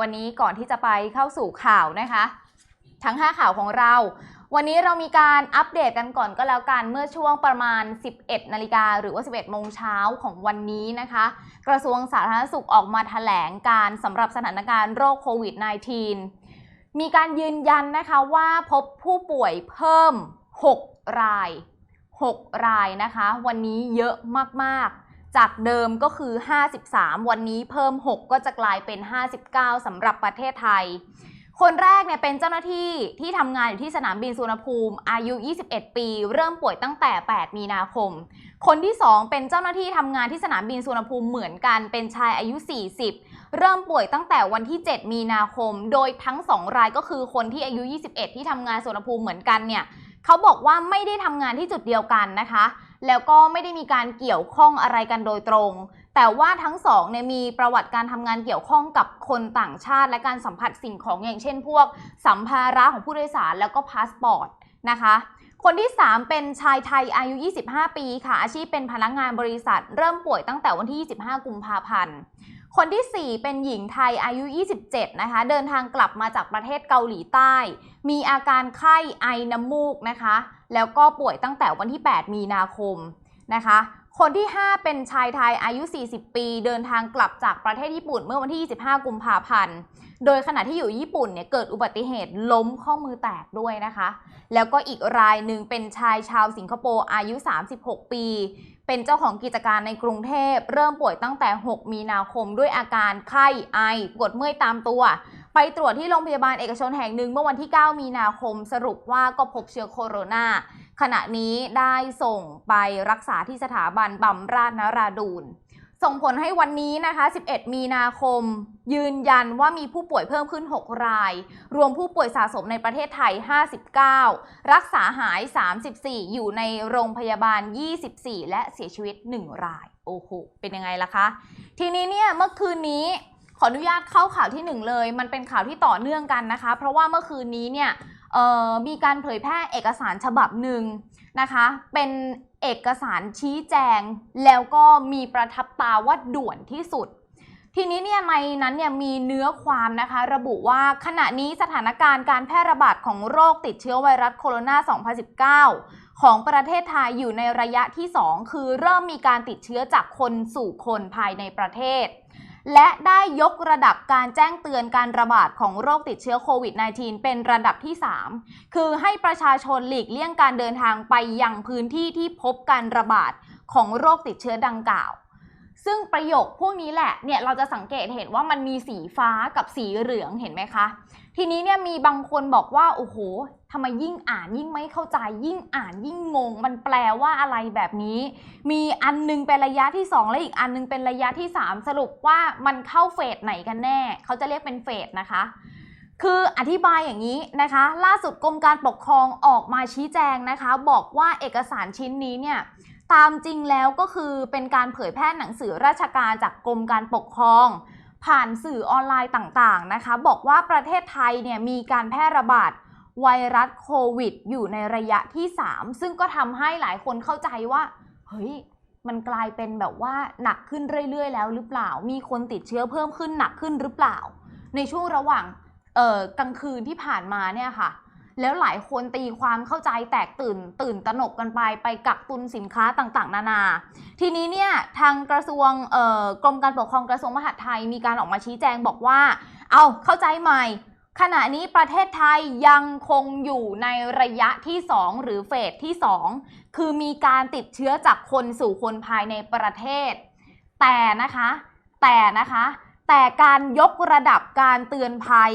วันนี้ก่อนที่จะไปเข้าสู่ข่าวนะคะ ทั้ง 5 ข่าวของเรา วันนี้เรามีการอัปเดตกันก่อนก็แล้วกันเมื่อช่วงประมาณ 11 นาฬิกาหรือว่า 11 โมงเช้าของวันนี้นะคะ กระทรวงสาธารณสุขออกมาแถลงการสำหรับสถานการณ์โรคโควิด -19 มีการยืนยันนะคะว่าพบผู้ป่วยเพิ่ม 6 ราย 6 รายนะคะ วันนี้เยอะมากๆ จากเดิมก็คือ 53 วันนี้เพิ่ม 6 ก็จะกลายเป็น 59สำหรับประเทศไทย คนแรกเนี่ยเป็นเจ้าหน้าที่ที่ทำงานอยู่ที่สนามบินสุวรรณภูมิ อายุ 21 ปี เริ่มป่วยตั้งแต่ 8 มีนาคม คนที่ 2 เป็นเจ้าหน้าที่ทำงานที่สนามบินสุวรรณภูมิเหมือนกัน เป็นชายอายุ 40 เริ่มป่วยตั้งแต่วันที่ 7 มีนาคม โดยทั้ง 2 รายก็คือคนที่อายุ 21 ที่ทำงานสุวรรณภูมิเหมือนกันเนี่ยเขาบอกว่าไม่ได้ทำงานที่จุดเดียวกันนะคะ แล้วก็ไม่ได้มีการเกี่ยวข้องอะไรกันโดยตรง แต่ว่าทั้งสองเนี่ยมีประวัติการทำงานเกี่ยวข้องกับคนต่างชาติและการสัมผัสสิ่งของอย่างเช่น พวก สัมภาระของผู้โดยสารแล้วก็พาสปอร์ตนะคะคนที่ 3 เป็นชายไทยอายุ 25 ปีค่ะ อาชีพเป็นพนักงานบริษัท เริ่มป่วยตั้งแต่วันที่ 25 กุมภาพันธ์ คนที่ 4 เป็นหญิงไทยอายุ 27 นะคะ เดินทางกลับมาจากประเทศเกาหลีใต้ มีอาการไข้ไอน้ำมูกนะคะ แล้วก็ป่วยตั้งแต่วันที่ 8 มีนาคมนะคะ คนที่ 5 เป็นชายไทยอายุ 40 ปี เดินทางกลับจากประเทศญี่ปุ่นเมื่อวันที่ 25 กุมภาพันธ์ โดยขณะที่อยู่ญี่ปุ่นเนี่ยเกิดอุบัติเหตุล้มข้อมือแตกด้วยนะคะ แล้วก็อีกรายหนึ่งเป็นชายชาวสิงคโปร์อายุ 36 ปี เป็นเจ้าของกิจการในกรุงเทพ เริ่มป่วยตั้งแต่ 6 มีนาคมด้วยอาการไข้ไอปวดเมื่อยตามตัว ไปตรวจที่โรงพยาบาลเอกชนแห่งหนึ่งเมื่อวันที่ 9 มีนาคมสรุปว่าก็พบเชื้อโคโรนาขณะนี้ได้ส่งไปรักษาที่สถาบันบำราศนราดูน ส่งผลให้วันนี้นะคะ 11 มีนาคม ยืนยันว่ามีผู้ป่วยเพิ่มขึ้น 6 ราย รวมผู้ป่วยสะสมในประเทศไทย 59 รักษาหาย 34 อยู่ในโรงพยาบาล 24 และเสียชีวิต 1 ราย โอ้โห เป็นยังไงล่ะคะ ทีนี้เนี่ยเมื่อคืนนี้ขออนุญาตเข้าข่าวที่ 1 เลย มันเป็นข่าวที่ต่อเนื่องกันนะคะ เพราะว่าเมื่อคืนนี้เนี่ย มีการเผยแพร่เอกสารฉบับหนึ่งนะคะ เป็นเอกสารชี้แจง แล้วก็มีประทับตาว่าด่วนที่สุด ทีนี้เนี่ยในนั้นเนี่ยมีเนื้อความนะคะ ระบุว่าขณะนี้สถานการณ์การแพร่ระบาดของโรคติดเชื้อไวรัสโคโรนา 2019 ของประเทศไทยอยู่ในระยะที่ 2 คือเริ่มมีการติดเชื้อจากคนสู่คนภายในประเทศ และได้ยกระดับการแจ้งเตือนการระบาดของโรคติดเชื้อโควิด -19 เป็นระดับที่ 3 คือให้ประชาชนหลีกเลี่ยงการเดินทางไปยังพื้นที่ที่พบการระบาดของโรคติดเชื้อดังกล่าว ซึ่งประโยคพวกนี้แหละเนี่ยเราจะสังเกตเห็นว่ามันมีสีฟ้ากับสีเหลืองเห็นไหมคะ ทีนี้เนี่ยมีบางคนบอกว่าโอ้โหทำไมยิ่งอ่านยิ่งไม่เข้าใจยิ่งอ่านยิ่งงง มันแปลว่าอะไรแบบนี้ มีอันนึงเป็นระยะที่ 2 และอีกอันนึงเป็นระยะที่ 3 สรุปว่ามันเข้าเฟสไหนกันแน่ เขาจะเรียกเป็นเฟสนะคะคืออธิบายอย่างนี้นะคะ ล่าสุดกรมการปกครองออกมาชี้แจงนะคะ บอกว่าเอกสารชิ้นนี้เนี่ย ตามจริงแล้วก็คือเป็นการเผยแพร่หนังสือราชการจากกรมการปกครอง ผ่านสื่อออนไลน์ต่างๆนะคะ บอกว่าประเทศไทยเนี่ยมีการแพร่ระบาดไวรัสโควิด อยู่ในระยะที่ 3 ซึ่งก็ทำให้หลายคนเข้าใจว่า เฮ้ย มันกลายเป็นแบบว่าหนักขึ้นเรื่อยๆ แล้วหรือเปล่า มีคนติดเชื้อเพิ่มขึ้นหนักขึ้นหรือเปล่า ในช่วงระหว่างกลางคืนที่ผ่านมาเนี่ยค่ะ แล้วหลายคนตีความเข้าใจแตกตื่น ตื่นตระหนกกันไปไปกักตุนสินค้าต่างๆ นานา ทีนี้เนี่ยทางกระทรวงกรมการปกครองกระทรวงมหาดไทยมีการออกมาชี้แจงบอกว่า เอาเข้าใจใหม่ ขณะนี้ประเทศไทยยังคงอยู่ในระยะที่ 2 หรือเฟสที่ 2 คือมีการติดเชื้อจากคนสู่คนภายในประเทศ แต่นะคะ แต่นะคะ แต่การยกระดับการเตือนภัย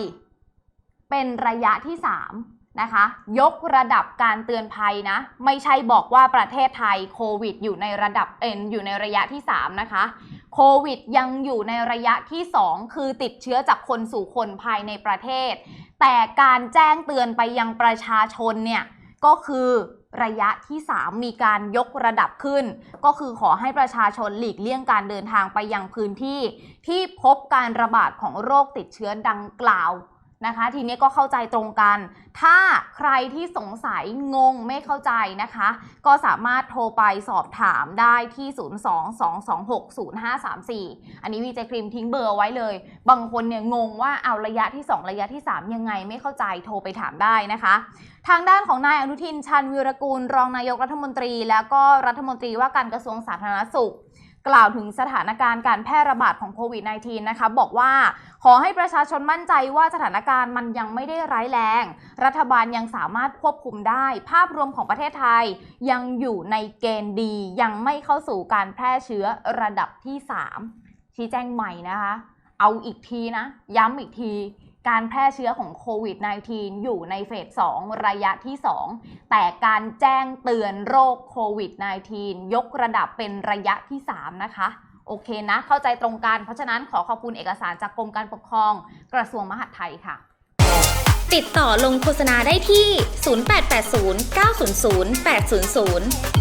เป็นระยะที่ 3 นะคะ ยกระดับการเตือนภัยนะ ไม่ใช่บอกว่าประเทศไทยโควิด อยู่ในระดับเอ็นอยู่ในระยะที่ 3 นะคะโควิดยังอยู่ในระยะที่ 2 คือติดเชื้อจากคนสู่คนภายในประเทศ แต่การแจ้งเตือนไปยังประชาชนเนี่ยก็คือระยะที่ 3 มีการยกระดับขึ้น ก็คือขอให้ประชาชนหลีกเลี่ยงการเดินทางไปยังพื้นที่ ที่พบการระบาดของโรคติดเชื้อดังกล่าว นะคะ ทีนี้ก็เข้าใจตรงกัน ถ้าใครที่สงสัยงงไม่เข้าใจนะคะ ก็สามารถโทรไปสอบถามได้ที่ 022260534 อันนี้วีเจครีมทิ้งเบอร์ไว้เลย บางคนเนี่ยงงว่าเอาระยะที่ 2 ระยะที่ 3 ยังไงไม่เข้าใจโทรไปถามได้นะคะ ทางด้านของนายอนุทินชันวีรกูล รองนายกรัฐมนตรี แล้วก็รัฐมนตรีว่าการกระทรวงสาธารณสุข กล่าวถึงสถานการณ์การแพร่ระบาดของโควิด -19 นะคะ บอกว่าขอให้ประชาชนมั่นใจว่าสถานการณ์มันยังไม่ได้ร้ายแรง รัฐบาลยังสามารถควบคุมได้ ภาพรวมของประเทศไทยยังอยู่ในเกณฑ์ดี ยังไม่เข้าสู่การแพร่เชื้อระดับที่ 3 ชี้แจงใหม่นะคะ เอาอีกทีนะ ย้ำอีกที การแพร่เชื้อของโควิด -19 อยู่ในเฟส 2 ระยะที่ 2 แต่การแจ้งเตือนโรคโควิด -19 ยกระดับเป็นระยะที่ 3 นะคะ โอเคนะ เข้าใจตรงกัน เพราะฉะนั้นขอขอบคุณเอกสารจากกรมการปกครอง กระทรวงมหาดไทยค่ะ ติดต่อลงโฆษณาได้ที่ 0880 900 800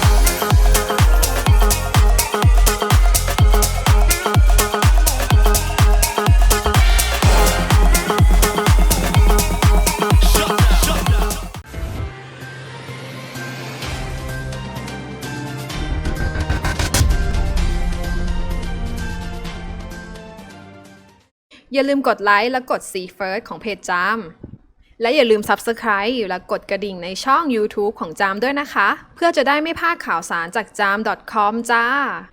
อย่าลืมกดไลค์และกด See First ของเพจจาม และอย่าลืม Subscribe และกดกระดิ่งในช่อง YouTube ของจามด้วยนะคะ เพื่อจะได้ไม่พลาดข่าวสารจากจาม .com จ้า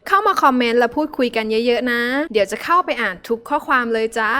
เข้ามาคอมเมนต์และพูดคุยกันเยอะๆนะ เดี๋ยวจะเข้าไปอ่านทุกข้อความเลยจ้า